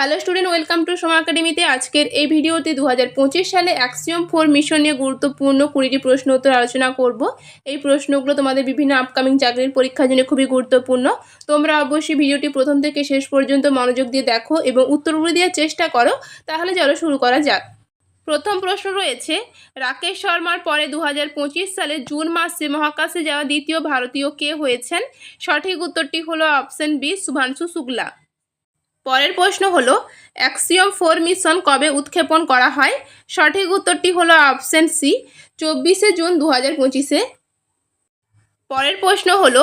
Hello student welcome to Soma একাডেমিতে আজকের এই ভিডিওতে দু হাজার পঁচিশ সালে অ্যাক্সিয়ম ফোর মিশন নিয়ে গুরুত্বপূর্ণ কুড়িটি প্রশ্ন উত্তর আলোচনা করব। এই প্রশ্নগুলো তোমাদের বিভিন্ন আপকামিং চাকরির পরীক্ষার জন্য খুবই গুরুত্বপূর্ণ। তোমরা অবশ্যই ভিডিওটি প্রথম থেকে শেষ পর্যন্ত মনোযোগ দিয়ে দেখো এবং উত্তরগুলো দেওয়ার চেষ্টা করো, তাহলে চলো শুরু করা যাক। প্রথম প্রশ্ন রয়েছে, রাকেশ শর্মার পরে দু হাজার পঁচিশ সালে জুন মাসে মহাকাশে যাওয়া দ্বিতীয় ভারতীয় কে হয়েছেন? সঠিক উত্তরটি হলো অপশন বি শুভাংশু শুক্লা। পরের প্রশ্ন হলো অ্যাক্সিয়ম ফোর মিশন কবে উৎক্ষেপণ করা হয়? সঠিক উত্তরটি হলো অপশন সি চব্বিশে জুন দু হাজার পঁচিশে। পরের প্রশ্ন হলো,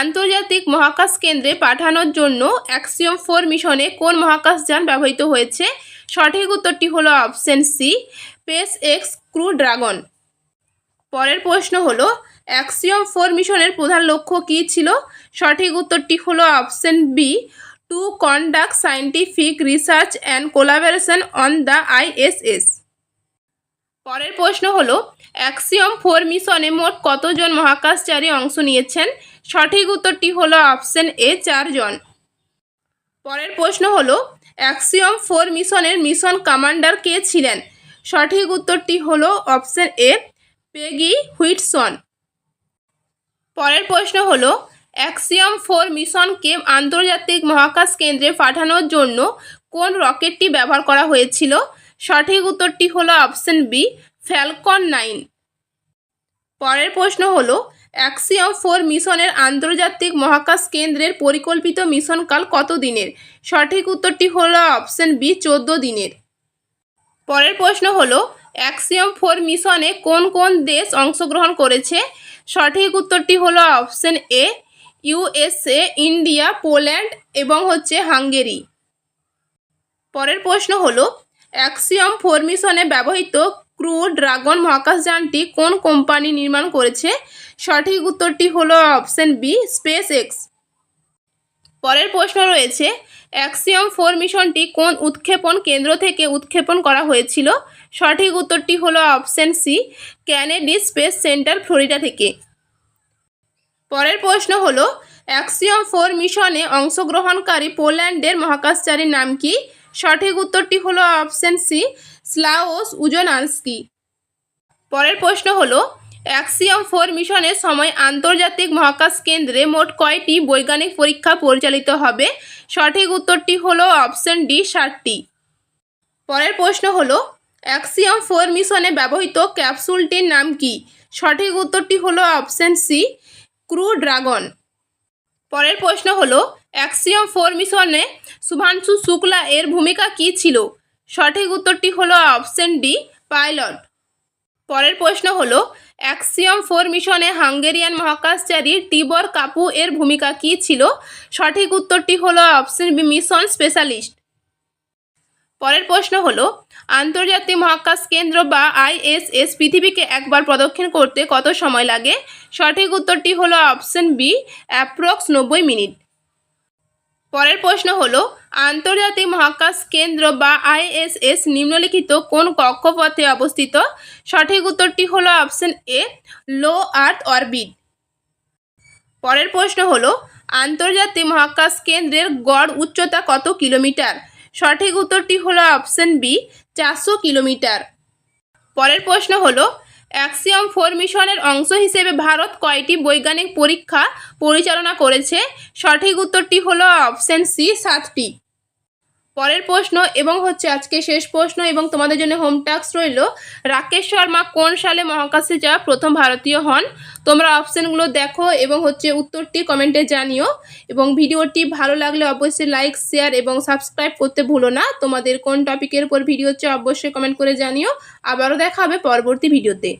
আন্তর্জাতিক মহাকাশ কেন্দ্রে পাঠানোর জন্য অ্যাক্সিয়ম ফোর মিশনে কোন মহাকাশযান ব্যবহৃত হয়েছে? সঠিক উত্তরটি হলো option C SpaceX Crew Dragon পরের প্রশ্ন হলো অ্যাক্সিয়ম ফোর মিশনের প্রধান লক্ষ্য কী ছিল? সঠিক উত্তরটি হলো option B to conduct scientific research and collaboration on the ISS পরের প্রশ্ন হলো অ্যাক্সিয়ম ফোর মিশনে মোট কতজন মহাকাশচারী অংশ নিয়েছেন? সঠিক উত্তরটি হলো অপশন এ চারজন। পরের প্রশ্ন হলো অ্যাক্সিয়ম ফোর মিশনের মিশন কমান্ডার কে ছিলেন? সঠিক উত্তরটি হলো অপশন এ পেগি হুইটসন পরের প্রশ্ন হলো অ্যাক্সিয়ম ফোর মিশনকে আন্তর্জাতিক মহাকাশ কেন্দ্রে পাঠানোর জন্য কোন রকেটটি ব্যবহার করা হয়েছিল? সঠিক উত্তরটি হলো অপশন বি, ফ্যালকন নাইন। পরের প্রশ্ন হলো, অ্যাক্সিয়ম ফোর মিশনের আন্তর্জাতিক মহাকাশ কেন্দ্রের পরিকল্পিত মিশনকাল কত দিনের? সঠিক উত্তরটি হলো অপশন বি, চোদ্দ দিনের। পরের প্রশ্ন হলো, অ্যাক্সিয়ম ফোর মিশনে কোন কোন দেশ অংশগ্রহণ করেছে? সঠিক উত্তরটি হলো option A USA, India, Poland এবং হচ্ছে হাঙ্গেরি। পরের প্রশ্ন হলো, অ্যাক্সিয়ম ফোর মিশনে ব্যবহৃত ক্রু ড্রাগন মহাকাশযানটি কোন কোম্পানি নির্মাণ করেছে? সঠিক উত্তরটি হলো অপশন বি স্পেস এক্স পরের প্রশ্ন রয়েছে, অ্যাক্সিয়ম ফোর মিশনটি কোন উৎক্ষেপণ কেন্দ্র থেকে উৎক্ষেপণ করা হয়েছিল? সঠিক উত্তরটি হলো option C, Kennedy space centre, Florida থেকে। পরের প্রশ্ন হলো, অ্যাক্সিয়ম ফোর মিশনে অংশগ্রহণকারী পোল্যান্ডের মহাকাশচারীর নাম কি? সঠিক উত্তরটি হলো অপশন সি, স্লাওস উজনালস্কি পরের প্রশ্ন হলো, অ্যাক্সিয়ম ফোর মিশনের সময় আন্তর্জাতিক মহাকাশ কেন্দ্রে মোট কয়টি বৈজ্ঞানিক পরীক্ষা পরিচালিত হবে? সঠিক উত্তরটি হলো অপশন ডি ষাটটি পরের প্রশ্ন হলো, অ্যাক্সিয়ম ফোর মিশনে ব্যবহৃত ক্যাপসুলটির নাম কি? সঠিক উত্তরটি হলো অপশন সি ক্রু ড্রাগন। পরের প্রশ্ন হলো, অ্যাক্সিয়ম ফোর মিশনে শুভাংশু শুক্লা এর ভূমিকা কী ছিল? সঠিক উত্তরটি হলো অপশন ডি, পাইলট। পরের প্রশ্ন হলো, অ্যাক্সিয়ম ফোর মিশনে হাঙ্গেরিয়ান মহাকাশচারী টিবর কাপু এর ভূমিকা কী ছিল? সঠিক উত্তরটি হলো অপশন বি, মিশন স্পেশালিস্ট। পরের প্রশ্ন হলো, আন্তর্জাতিক মহাকাশ কেন্দ্র বা আইএসএস পৃথিবীকে একবার প্রদক্ষিণ করতে কত সময় লাগে? সঠিক উত্তরটি হলো অপশন বি, অ্যাপ্রক্স নব্বই মিনিট। পরের প্রশ্ন হলো, আন্তর্জাতিক মহাকাশ কেন্দ্র বা আইএসএস নিম্নলিখিত কোন কক্ষপথে অবস্থিত? সঠিক উত্তরটি হলো অপশন এ, লো আর্থ অরবিট। পরের প্রশ্ন হলো, আন্তর্জাতিক মহাকাশ কেন্দ্রের গড় উচ্চতা কত কিলোমিটার? সঠিক উত্তরটি হলো অপশন বি, চারশো কিলোমিটার। পরের প্রশ্ন হলো, অ্যাক্সিয়ম ফোর মিশনের অংশ হিসেবে ভারত কয়টি বৈজ্ঞানিক পরীক্ষা পরিচালনা করেছে? সঠিক উত্তরটি হলো অপশন সি, সাতটি। পরের প্রশ্ন এবং হচ্ছে আজকে শেষ প্রশ্ন এবং তোমাদের জন্য হোম টাস্ক রইল, রাকেশ শর্মা কোন সালে মহাকাশে যা প্রথম ভারতীয় হন? তোমরা অপশানগুলো দেখো এবং হচ্ছে উত্তরটি কমেন্টে জানিও। এবং ভিডিওটি ভালো লাগলে অবশ্যই লাইক, শেয়ার এবং সাবস্ক্রাইব করতে ভুলো না। তোমাদের কোন টপিকের উপর ভিডিও হচ্ছে অবশ্যই কমেন্ট করে জানিও। আবারও দেখা হবে পরবর্তী ভিডিওতে